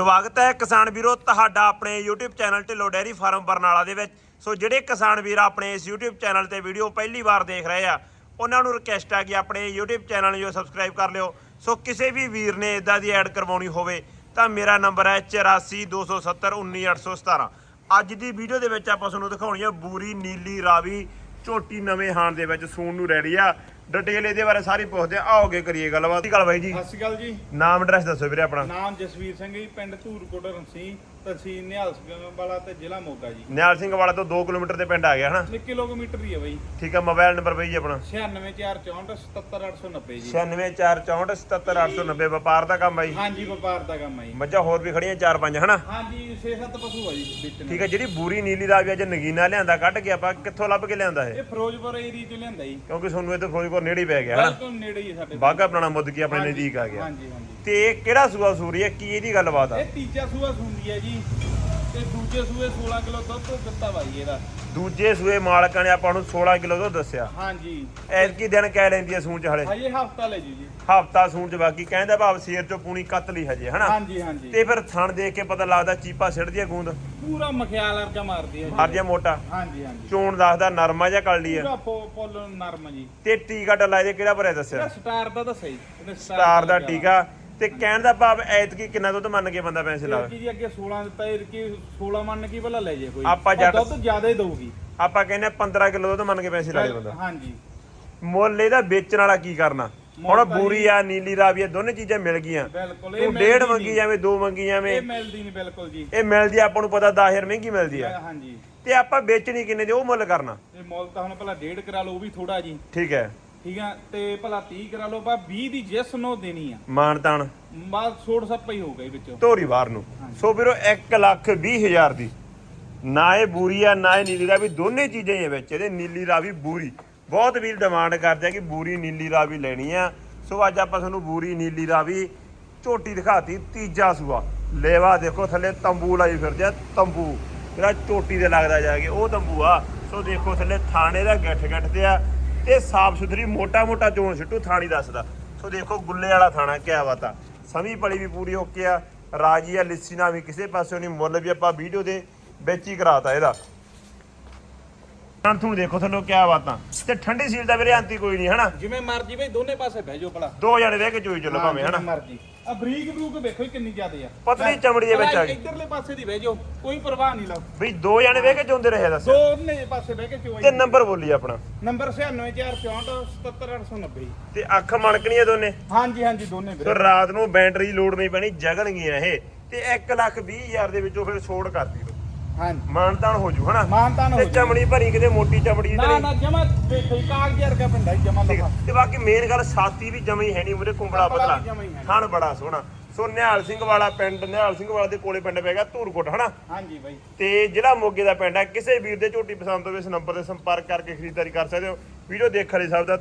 ਸਵਾਗਤ ਹੈ ਕਿਸਾਨ ਵੀਰੋ ਤੁਹਾਡਾ ਆਪਣੇ YouTube channel Dhillon dairy farm Barnala ਦੇ ਵਿੱਚ। ਸੋ ਜਿਹੜੇ ਕਿਸਾਨ ਵੀਰ ਆਪਣੇ ਇਸ YouTube ਚੈਨਲ ਤੇ ਵੀਡੀਓ ਪਹਿਲੀ ਵਾਰ ਦੇਖ ਰਹੇ ਆ, ਉਹਨਾਂ ਨੂੰ ਰਿਕਵੈਸਟ ਆ ਕਿ ਆਪਣੇ YouTube ਚੈਨਲ ਨੂੰ ਸਬਸਕ੍ਰਾਈਬ ਕਰ ਲਿਓ। ਸੋ ਕਿਸੇ ਵੀ ਵੀਰ ਨੇ ਇਦਾਂ ਦੀ ਐਡ ਕਰਵਾਉਣੀ ਹੋਵੇ, ਤਾਂ ਮੇਰਾ ਨੰਬਰ ਹੈ 8427191817 ਅੱਜ ਦੀ ਵੀਡੀਓ ਦੇ ਵਿੱਚ ਆਪਾਂ ਤੁਹਾਨੂੰ ਦਿਖਾਉਣੀ ਹੈ ਬੂਰੀ, ਨੀਲੀ, ਰਾਵੀ, ਝੋਟੀ ਨਵੇਂ ਹਾਣ ਦੇ ਵਿੱਚ, ਸੂਣ ਨੂੰ ਰੈਡੀ ਆ। ਡਿਟੇਲ ਇਹਦੇ ਬਾਰੇ ਸਾਰੀ ਪੁੱਛਦੇ ਆ। ਆਓਗੇ ਕਰੀਏ ਗੱਲਬਾਤ। ਕੀ ਗੱਲ ਬਾਈ ਜੀ। ਸਤਿ ਸ਼੍ਰੀ ਅਕਾਲ ਜੀ। ਨਾਮ ਐਡਰੈਸ ਦੱਸੋ ਵੀਰੇ ਆਪਣਾ। ਨਾਮ ਜਸਵੀਰ ਸਿੰਘ ਜੀ ਪਿੰਡ ਧੂਰਕੋਟ ਰੰਸੀ ਤਹਿਸੀਲ ਨਿਹਾਲ ਸਿੰਘ ਵਾਲਾ ਤੇ ਜ਼ਿਲ੍ਹਾ ਮੋਗਾ ਜੀ। ਨਿਹਾਲ ਸਿੰਘ ਵਾਲਾ ਤੋਂ 2 ਕਿਲੋਮੀਟਰ ਤੇ ਪਿੰਡ ਆ ਗਿਆ ਹਨਾ? 1 ਕਿਲੋਮੀਟਰ ਹੀ ਹੈ ਬਾਈ। ਠੀਕ ਆ ਮੋਬਾਈਲ ਨੰਬਰ ਬਈ ਜੀ ਆਪਣਾ। 9644477890 ਜੀ। 9646477890 ਵਪਾਰ ਦਾ ਕੰਮ ਆ ਜੀ। ਹਾਂਜੀ ਵਪਾਰ ਦਾ ਕੰਮ ਹੈ ਜੀ। ਮੱਝਾਂ ਹੋਰ ਵੀ ਖੜੀਆਂ 4-5 ਹਨਾ? ਹਾਂਜੀ 6-7 ਪਸ਼ੂ ਆ ਜੀ ਵਿੱਚ ਠੀਕ ਆ ਜਿਹੜੀ ਬੂਰੀ ਨੀਲੀ ਦਾ ਵੀ ਅੱਜ ਨਗੀਨਾ ਲਿਆਂਦਾ ਕੱਢ ਕੇ ਆਪਾਂ ਕਿੱਥੋਂ ਲੱਭ ਕੇ ਲਿਆਂਦਾ ਇਹ? ਇਹ ਫਿਰੋਜ਼ਪੁਰ ਏਰੀਆ ਚ ਲਿਆਂਦਾ ਜੀ। ਕਿਉਂਕਿ ਤੁਹਾਨੂੰ ਇਹ ਤੋਂ ਫਿਰੋਜ਼ਪੁਰ ਨੇੜੇ ਹੀ ਪੈ ਗਿਆ ਹਨਾ? ਬਿਲਕੁਲ ਨੇੜੇ ਹੀ ਆ ਸਾਡੇ ਬਾਗਾ ਪੁਰਾਣਾ ਮੁੱਦ ਕੀ ਆਪਣੇ ਨਜ਼ਦੀਕ ਆ ਗਿਆ। ਹਾਂਜੀ ਹਾਂਜੀ। ਤੇ ਇਹ ਕਿਹੜਾ ਸੂਆ ਸੂਰੀ ਹੈ? ਕੀ ਇਹਦੀ ਗੱਲਬਾਤ ਆ? ਇਹ ਤੀਜਾ ਸੂਆ ਸੁੰਦੀ ਹੈ ਜੀ। ਤੇ ਦੂਜੇ ਸੂਏ 16 ਕਿਲੋ ਦੁੱਧ ਦਿੱਤਾ ਬਾਈ ਇਹਦਾ। ਦੂਜੇ ਸੂਏ ਮਾਲਕਾਂ ਨੇ ਆਪਾਂ ਨੂੰ 16 ਕਿਲੋ ਤੋਂ ਦੱਸਿਆ। ਹਾਂਜੀ। ਐਤਕੀ ਦਿਨ ਕਹਿ ਲੈਂਦੀ ਆ ਸੂਣ ਚ ਹਲੇ। ਹਜੇ ਹਫਤਾ ਲੈ ਜੀ ਜੀ। ਹਫਤਾ ਸੂਣ ਚ ਬਾਕੀ ਕਹਿੰਦਾ ਭਾਵ ਸ਼ੇਰ ਚੋਂ ਪੂਣੀ ਕੱਤ ਲਈ ਹਜੇ ਹਨਾ? ਹਾਂਜੀ ਹਾਂਜੀ। ਤੇ ਫਿਰ ਥਣ ਦੇਖ ਕੇ ਪਤਾ ਲੱਗਦਾ ਚੀਪਾ ਸਿੱਟਦੀ ਆ ਗੂੰਦ। ਪੂਰਾ ਮਖਿਆਲ ਵਰਗਾ ਮਾਰਦੀ ਹੈ ਜੀ। ਹਰ ਜਿਹਾ ਮੋਟਾ। ਹਾਂਜੀ ਹਾਂਜੀ। ਚੋਣ ਦੱਸਦਾ ਨਰਮਾ ਜਾਂ ਕਲਡੀ ਆ ਪੂਰਾ ਫੁੱਲ ਨਰਮ ਜੀ। ਤੇ ਟੀਕਾ ਇਹਦੇ ਕਿਹੜਾ ਭਰਿਆ ਇਹਦਾ ਦੱਸਿਆ ਸਟਾਰ ਦਾ ਦੱਸਿਆ ਜੀ ਇਹਨੇ ਸਟਾਰ ਦਾ। ਟੀਕਾ। ਤੇ ਕਹਿਣ ਦਾ ਭਾਵ ਐਤਕੀ ਕਿੰਨਾ ਦੁੱਧ ਮੰਨ ਕੇ ਬੰਦਾ ਪੈਸੇ ਲਾਵੇ ਜੀ ਅੱਗੇ 16 ਦਿੱਤਾ ਇਹ ਕੀ 16 ਮੰਨ ਕੀ ਭਲਾ ਲੈ ਜੇ ਕੋਈ। ਆਪਾਂ ਜੱਟ- ਦੁੱਧ ਜ਼ਿਆਦਾ ਹੀ ਦਊਗੀ। ਆਪਾਂ ਕਹਿੰਦੇ ਆ 15 ਕਿਲੋ ਦੁੱਧ ਮੰਨ ਕੇ ਪੈਸੇ ਲਾਵੇ ਬੰਦਾ। ਹਾਂਜੀ। ਮੁੱਲ ਇਹਦਾ ਵੇਚਣ ਵਾਲਾ ਕੀ ਕਰਨਾ? ਹੁਣ ਬੂਰੀ ਆ ਨੀਲੀ ਰਾਵੀ ਆ ਦੋਨੇ ਚੀਜ਼ਾਂ ਮਿਲ ਗਈਆਂ। ਤੂੰ ਡੇਢ। ਮੰਗੀ ਜਾਵੇਂ ਦੋ ਮੰਗੀ ਜਾਵੇਂ। ਇਹ ਮਿਲਦੀ ਨਹੀਂ ਬਿਲਕੁਲ ਜੀ। ਇਹ ਮਿਲਦੀ ਆਪਾਂ ਨੂੰ ਪਤਾ 10000 ਮਹਿੰਗੀ ਮਿਲਦੀ ਆ। ਹਾਂਜੀ। ਤੇ ਆਪਾਂ ਵੇਚਣੀ ਕਿੰਨੇ ਦੀ ਉਹ ਮੁੱਲ ਕਰਨਾ। ਇਹ ਮੁੱਲ ਤਾਂ ਹੁਣ ਭਲਾ ਡੇਢ ਕਰਾ ਲਓ ਉਹ ਵੀ ਥੋੜਾ ਜੀ। ਠੀਕ ਹੈ। ਠੀਕ ਆ ਤੇ ਭਲਾ 30 ਕਰਾ ਲਓ ਬਾ 20 ਦੀ ਜਿਸ ਨੂੰ ਦੇਣੀ ਆ। ਮਾਨਤਾਨ ਬਾਅਦ ਛੋੜ ਸੱਪਾ ਹੀ ਹੋਊਗਾ ਇਹ ਵਿੱਚੋਂ। ਧੋਰੀ ਬਾਹਰ ਨੂੰ। ਸੋ ਵੀਰੋ 1 ਲੱਖ 20 ਹਜ਼ਾਰ ਦੀ। ਨਾ ਇਹ ਬੂਰੀ ਆ ਨਾ ਇਹ ਨੀਲੀ ਰਾਵੀ। ਦੋਨੇ ਚੀਜ਼ਾਂ ਹੀ ਆ ਵਿੱਚ ਇਹਦੇ ਨੀਲੀ ਰਾਵੀ ਬੂਰੀ। ਬਹੁਤ ਵੀਰ ਡਿਮਾਂਡ ਕਰਦੇ ਆ ਕਿ ਬੂਰੀ ਨੀਲੀ ਰਾਵੀ ਲੈਣੀ ਆ। ਸੋ ਅੱਜ ਆਪਾਂ ਤੁਹਾਨੂੰ ਬੂਰੀ ਨੀਲੀ ਰਾਵੀ ਝੋਟੀ ਦਿਖਾਤੀ ਤੀਜਾ ਸੂਆ। ਲੇਵਾ ਦੇਖੋ ਥੱਲੇ ਤੰਬੂ ਲਾਈ ਫਿਰਦੇ ਆ ਤੰਬੂ। ਜਿਹੜਾ ਝੋਟੀ ਦੇ ਲੱਗਦਾ ਜਾ ਕੇ ਉਹ ਤੰਬੂ ਆ। ਸੋ ਦੇਖੋ ਥੱਲੇ ਥਾਣੇ ਦਾ ਗੱਠ ਗੱਠ ਤੇ ਆ। ਤੇ ਸਾਫ਼ ਸੁਥਰੀ ਮੋਟਾ ਮੋਟਾ ਚੋਣ ਸਿੱਟੂ ਥਾਣੀ ਦੱਸਦਾ। ਸੋ ਦੇਖੋ ਗੁੱਲੇ ਵਾਲਾ ਥਾਣਾ ਕਿਆ ਬਾਤ ਸਮੀ ਪਲੀ ਵੀ ਪੂਰੀ ਓਕੇ ਆ ਰਾਜੀ ਆ ਲਿੱਸੀ ਨਾ ਵੀ ਕਿਸੇ ਪਾਸਿਓਂ ਨਹੀਂ ਮੁੱਲ ਵੀ ਆਪਾਂ ਵੀਡੀਓ ਦੇ ਵਿੱਚ ਹੀ ਕਰਾਤਾ ਇਹਦਾ। ਤੁਹਾਨੂੰ ਦੇਖੋ ਤੁਹਾਨੂੰ ਕਿਆ ਬਾਤਾਂ ਤੇ ਠੰਡੀ ਸੀਲ ਦਾ ਵੀਰੇ ਅੰਤੀ ਕੋਈ ਨਹੀਂ ਹਨਾ? ਜਿਵੇਂ ਮਰਜ਼ੀ ਬਈ ਦੋਨੇ ਪਾਸੇ ਬਹਿ ਜਾਓ ਭਲਾ। ਦੋ ਜਣੇ ਵੇਖ ਕੇ ਚੋਈ ਚੱਲੋ ਭਾਵੇਂ ਹਨਾ? ਮਰਜ਼ੀ। ਆ ਬਰੀਕ ਬਰੂਕ ਵੇਖੋ ਕਿੰਨੀ ਜ਼ਿਆਦੇ ਆ। ਪਤਲੀ ਚਮੜੀ ਦੇ ਵਿੱਚ ਆ ਗਈ। ਇਧਰਲੇ ਪਾਸੇ ਦੀ ਬਹਿ ਜਾਓ ਕੋਈ ਪਰਵਾਹ ਨਹੀਂ ਲਓ। ਵੀ ਦੋ ਜਣੇ ਵੇਖ ਕੇ ਚੋਂਦੇ ਰਹੇ ਦੱਸ। ਦੋਨੇ ਪਾਸੇ ਬਹਿ ਕੇ ਚੋਈ ਤੇ ਨੰਬਰ ਬੋਲੀ ਆਪਣਾ। ਨੰਬਰ 9646477890 ਤੇ ਅੱਖ ਮਣਕਣੀਆਂ ਦੋਨੇ? ਹਾਂਜੀ ਹਾਂਜੀ ਦੋਨੇ ਵੀਰੇ। ਰਾਤ ਨੂੰ ਬੈਟਰੀ ਦੀ ਲੋਡ ਨਹੀਂ ਪੈਣੀ ਜਗਣਗੀਆਂ ਇਹ। ਤੇ 1 ਲੱਖ 20 ਹਜ਼ਾਰ ਦੇ ਵਿੱਚੋਂ ਫਿਰ ਛੋੜ ਕਰਦੀ ਹਾਂਜੀ। ਮਾਨਤਾਨ ਹੋ ਜੂ ਹਨਾ? ਮਾਨਤਾਨ ਹੋ ਤੇ। ਚਮੜੀ ਭਰੀ ਕਿਤੇ ਮੋਟੀ ਚਮੜੀ ਨਾ ਨਾ ਜਮਾ ਦੇਖੋ ਕਾਗਜ਼ ਵਰਗਾ ਪਿੰਡਾ ਜਮਾ। ਤੇ ਬਾਕੀ ਮੇਨ ਗੱਲ ਵੀ ਹੈ ਨਹੀਂ ਉਹਦੇ ਕੁੰਬੜਾ। ਖਾਣ ਬੜਾ ਸੋਹਣਾ। ਸੋ ਨਿਹਾਲ ਸਿੰਘ ਵਾਲਾ ਪਿੰਡ ਨਿਹਾਲ ਸਿੰਘ ਵਾਲਾ ਦੇ ਕੋਲੇ ਪਿੰਡ ਪੈਗਾ ਧੂਰਕੋਟ ਹਨਾ? ਹਾਂਜੀ ਬਾਈ। ਤੇ ਜਿਹੜਾ ਮੋਗੇ ਦਾ ਪਿੰਡ ਹੈ ਕਿਸੇ ਵੀਰ ਦੇ ਝੋਟੀ ਪਸੰਦ ਹੋਵੇ ਇਸ ਨੰਬਰ ਤੇ ਸੰਪਰਕ ਕਰਕੇ ਖਰੀਦਦਾਰੀ ਕਰ ਸਕਦੇ ਹੋ। ਵੀਡੀਓ ਦੇਖਣ ਲਈ ਸਭ ਦਾ